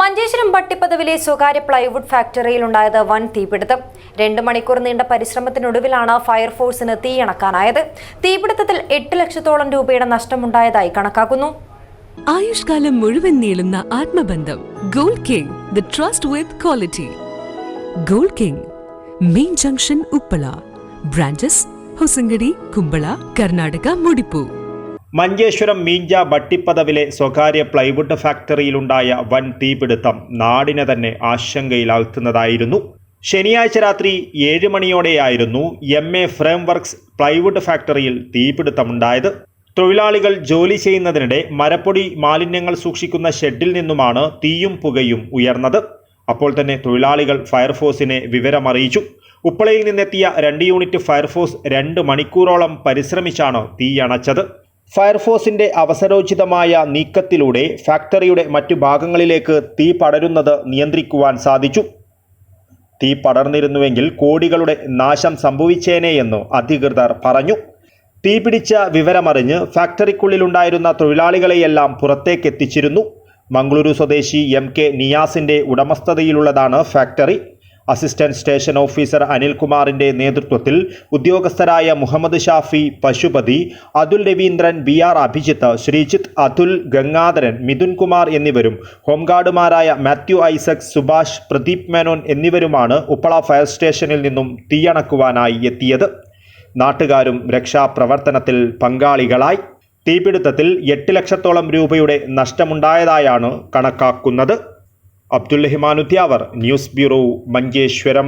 മഞ്ചേശ്വരം ഭട്ടിപ്പതവിലെ സ്വകാര്യ പ്ലൈവുഡ് ഫാക്ടറിയിൽ ഉണ്ടായത് വൻ തീപിടുത്തം. രണ്ട് മണിക്കൂർ നീണ്ട പരിശ്രമത്തിനൊടുവിലാണ് ഫയർഫോഴ്സിന് തീയണക്കാനായത് തീപിടുത്തത്തിൽ എട്ട് ലക്ഷത്തോളം രൂപയുടെ നഷ്ടമുണ്ടായതായി കണക്കാക്കുന്നു. ആയുഷ്കാലം മുഴുവൻ നീളുന്ന ആത്മബന്ധം. Gold king the trust with quality. Gold king main junction Uppala. Branches Hosangadi Kumbla Karnataka Mudipu. Manjeshwaram Meencha ബട്ടിപ്പതവിലെ സ്വകാര്യ പ്ലൈവുഡ് ഫാക്ടറിയിലുണ്ടായ വൻ തീപിടുത്തം നാടിനെ തന്നെ ആശങ്കയിലാഴ്ത്തുന്നതായിരുന്നു. ശനിയാഴ്ച രാത്രി ഏഴ് മണിയോടെയായിരുന്നു M A frame works plywood ഫാക്ടറിയിൽ തീപിടുത്തമുണ്ടായത്. തൊഴിലാളികൾ ജോലി ചെയ്യുന്നതിനിടെ മരപ്പൊടി മാലിന്യങ്ങൾ സൂക്ഷിക്കുന്ന ഷെഡിൽ നിന്നുമാണ് തീയും പുകയും ഉയർന്നത്. അപ്പോൾ തന്നെ തൊഴിലാളികൾ ഫയർഫോഴ്സിനെ വിവരമറിയിച്ചു. ഉപ്പളയിൽ നിന്നെത്തിയ രണ്ട് യൂണിറ്റ് ഫയർഫോഴ്സ് രണ്ട് മണിക്കൂറോളം പരിശ്രമിച്ചാണ് തീയണച്ചത് ഫയർഫോഴ്സിന്റെ അവസരോചിതമായ നീക്കത്തിലൂടെ ഫാക്ടറിയുടെ മറ്റു ഭാഗങ്ങളിലേക്ക് തീ പടരുന്നത് നിയന്ത്രിക്കുവാൻ സാധിച്ചു. തീ പടർന്നിരുന്നുവെങ്കിൽ കോടികളുടെ നാശം സംഭവിച്ചേനെയെന്ന് അധികൃതർ പറഞ്ഞു. തീ തീപിടിച്ച വിവരമറിഞ്ഞ് ഫാക്ടറിക്കുള്ളിലുണ്ടായിരുന്ന തൊഴിലാളികളെയെല്ലാം പുറത്തേക്കെത്തിച്ചിരുന്നു. മംഗളൂരു സ്വദേശി എം കെ നിയാസിന്റെ ഉടമസ്ഥതയിലുള്ളതാണ് ഫാക്ടറി. അസിസ്റ്റന്റ് സ്റ്റേഷൻ ഓഫീസർ അനിൽകുമാറിന്റെ നേതൃത്വത്തിൽ ഉദ്യോഗസ്ഥരായ മുഹമ്മദ് ഷാഫി പശുപതി അതുൽ രവീന്ദ്രൻ ബി ആർ അഭിജിത്ത് ശ്രീജിത്ത് അതുൽ ഗംഗാധരൻ മിഥുൻ കുമാർ എന്നിവരും ഹോംഗാർഡുമാരായ മാത്യു ഐസക് സുഭാഷ് പ്രദീപ് മേനോൻ എന്നിവരുമാണ് ഉപ്പള ഫയർ സ്റ്റേഷനിൽ നിന്നും തീയണക്കുവാനായി എത്തിയത്. നാട്ടുകാരും രക്ഷാപ്രവർത്തനത്തിൽ പങ്കാളികളായി. തീപിടുത്തത്തിൽ എട്ട് ലക്ഷത്തോളം രൂപയുടെ നഷ്ടമുണ്ടായതായാണ് കണക്കാക്കുന്നത്. അബ്ദുൽ റഹ്മാനുദ്യാവർ ന്യൂസ് ബ്യൂറോ മഞ്ചേശ്വരം.